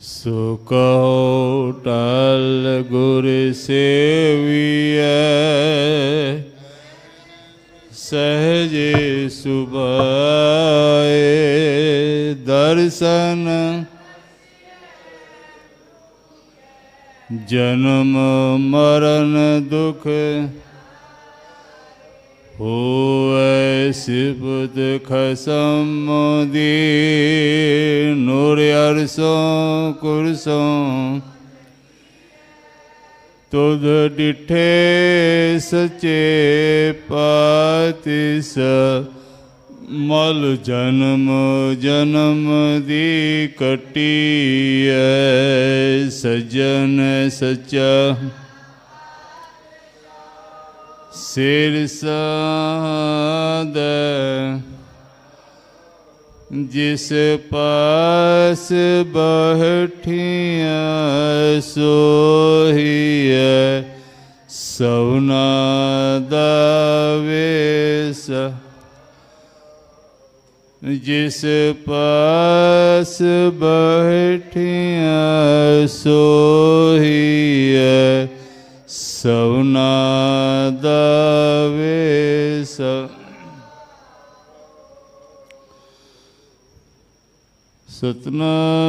सुकौ टल गुर सेविय। सहजे सुबह दर्शन। जन्म मरण दुख हो Sibud Kasamudi Nur Yarso Kurso ਤੁਧ ਡਿਠੇ ਸਚੇ ਪਾਤਿਸ, ਮਲ ਜਨਮ ਜਨਮ ਦੀ ਕਟੀ ਐ, ਸਜਨ ਸਚਾ। ਸਿਰ ਸਾਦ ਜਿਸ ਪਾਸ ਬਹਿਠੀਆਂ ਸੋਹੀਐ ਸਉਨਾ ਦਾ ਜਿਸ ਪਾਸ ਬਹਿਠੀਆਂ ਸੋਹੀਐ સૌના દવે સતના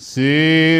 શિવ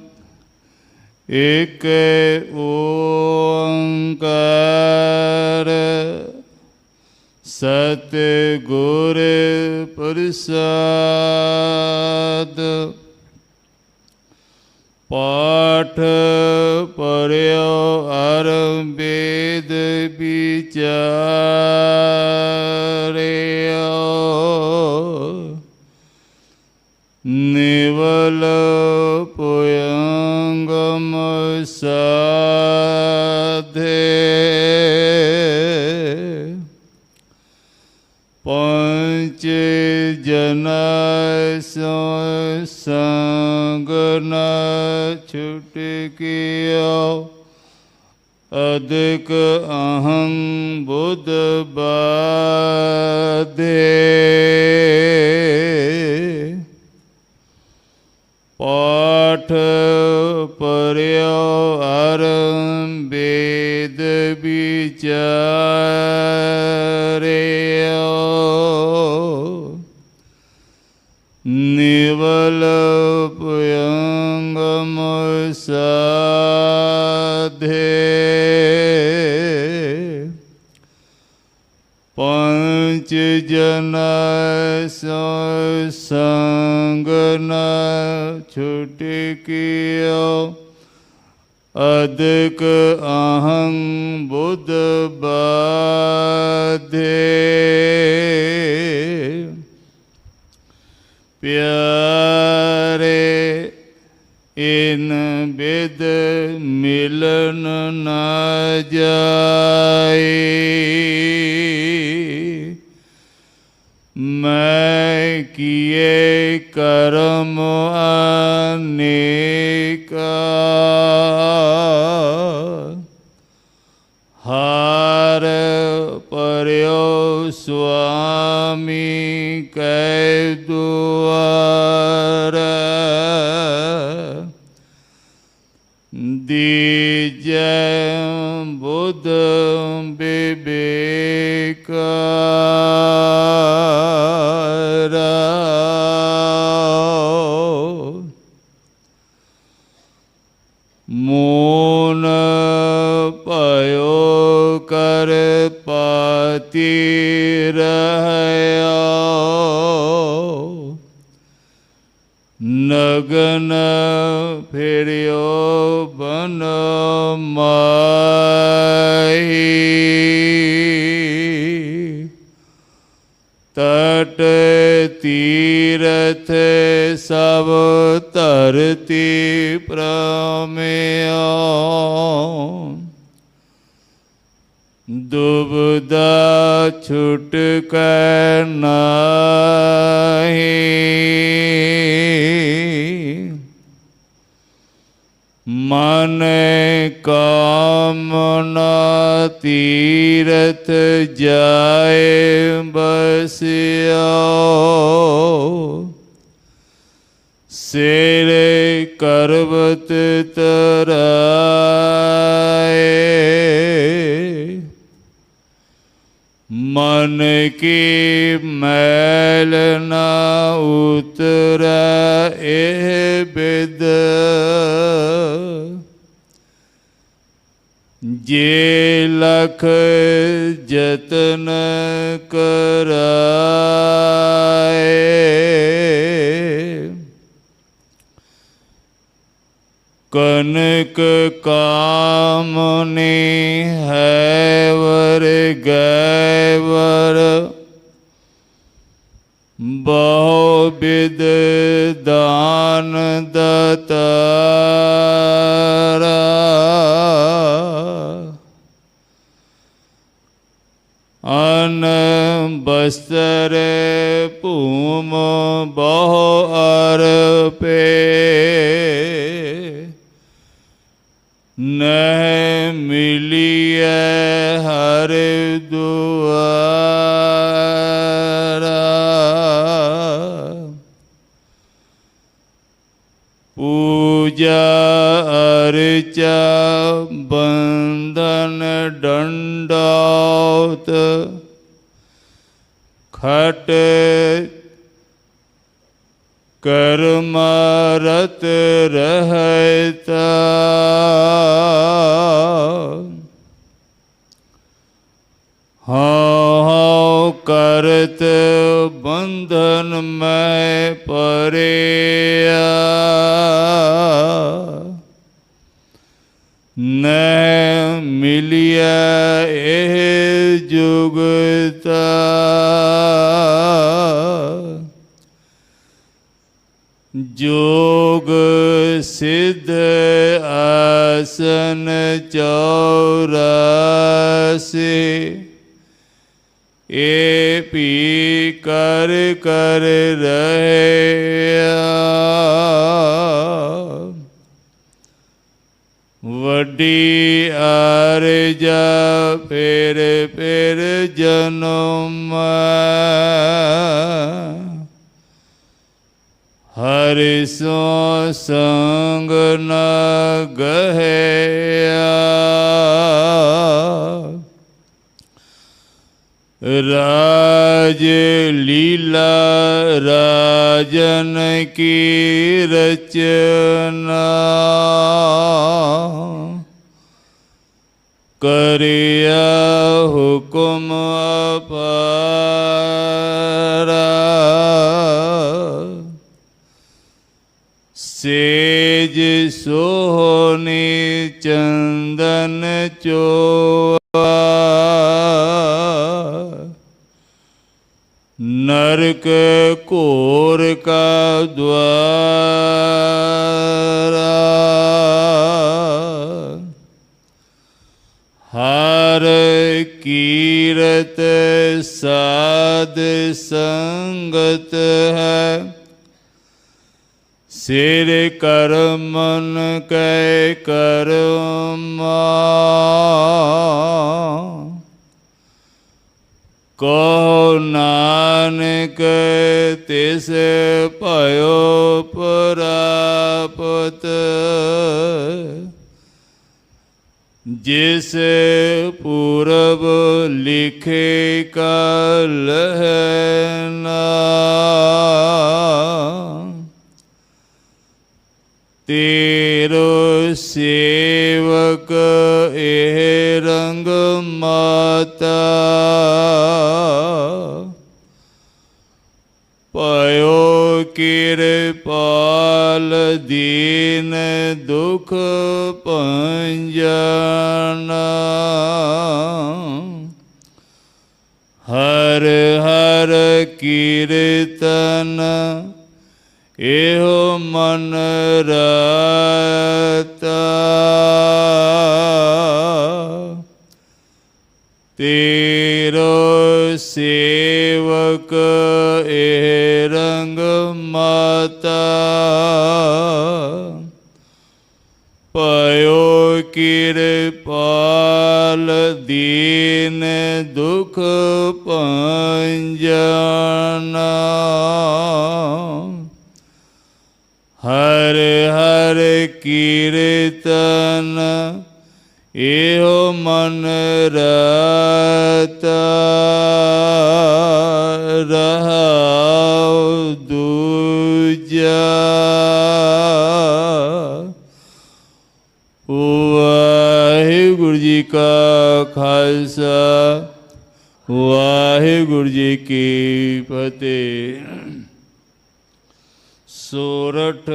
एक ओंकार सतगुर प्रसाद। पाठ chi jana so sangana chuti kiyo अधिक अहं बुधबादे पाठ पर्यो अरं ਅਦਕ ਅਹੰ ਬੁੱਧ ਬਾਧੇ। ਪਿਆਰੇ ਇਨ ਬਿਦ ਮਿਲਨ ਨਾ ਜਾਏ। ਮੈਂ ਕੀਏ ਕਰਮ ਅਨੇਕਾ कै दुआर बुध विवेक मून पयो कर पाती थे सब तरती प्रमेय। दुबदा छुट कर नहीं। मन कामना तीरथ जाए बसिया। सेले करवत तराए। मन की मैल न उतर ए बेद। जे लख जतन करा कनक कामने है वर न मिलिय हर दुआरा पूजा अर्चा बंधन दंडौत खट कर्मरत रहता। हाँ करत बंधन में परे। न मिलिया ए जुगता। जोग सिद्ध आसन चौरासे। ए पी कर कर रहे वडी आर जा फिर फिर जन्म हरि सो संग न गहे राज लीला राजन की रचना। करिया हुकुम पा सेज सोहनी चंदन चोआ नरक कोर का द्वारा हर कीरत साध संगत है ਸਿਰ ਕਰਮਨ ਕੈ ਕਰਮਾ। ਕੋ ਨਾਨਕ ਤਿਸ ਭਇਓ ਪ੍ਰਾਪਤ ਜਿਸ ਪੂਰਬ ਲਿਖੇ ਕਲ ਨਾ। ਤੇਰੋ ਸੇਵਕ ਇਹ ਰੰਗ ਮਾਤਾ। ਪਇਓ ਕਿਰਪਾਲ ਦੀਨ ਦੁਖ ਭੰਜਨ। ਹਰ ਹਰ ਕੀਰਤਨ ਇਹੋ ਮਨ ਰਤਾ। ਤੇਰੋ ਸੇਵਕ ਇਹ ਰੰਗ ਮਾਤਾ। ਪਇਓ ਕਿਰਪਾਲ ਦੀਨ ਦੁਖ ਭੰਜਨਾ। हर हर कीर्तन, एहो मन रहता रह वाहे गुरु जी का खालसा वाहिगुरु जी की फतेह। सोरठ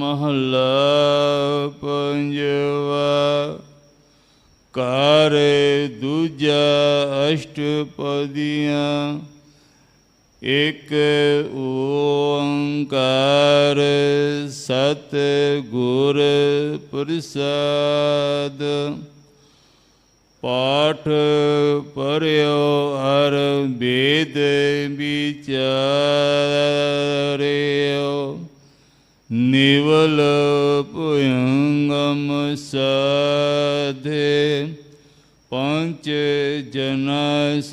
महला पंजवा दूजा अष्टपदिया, एक ओंकार सत गुर प्रसाद। पाठ पर्यो हर वेद विचार। निवल पुयंगम साधे पंच जनास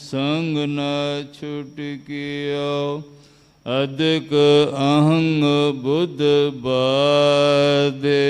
संग न छुटकियो अधिक अहंग बुद्ध बाधे।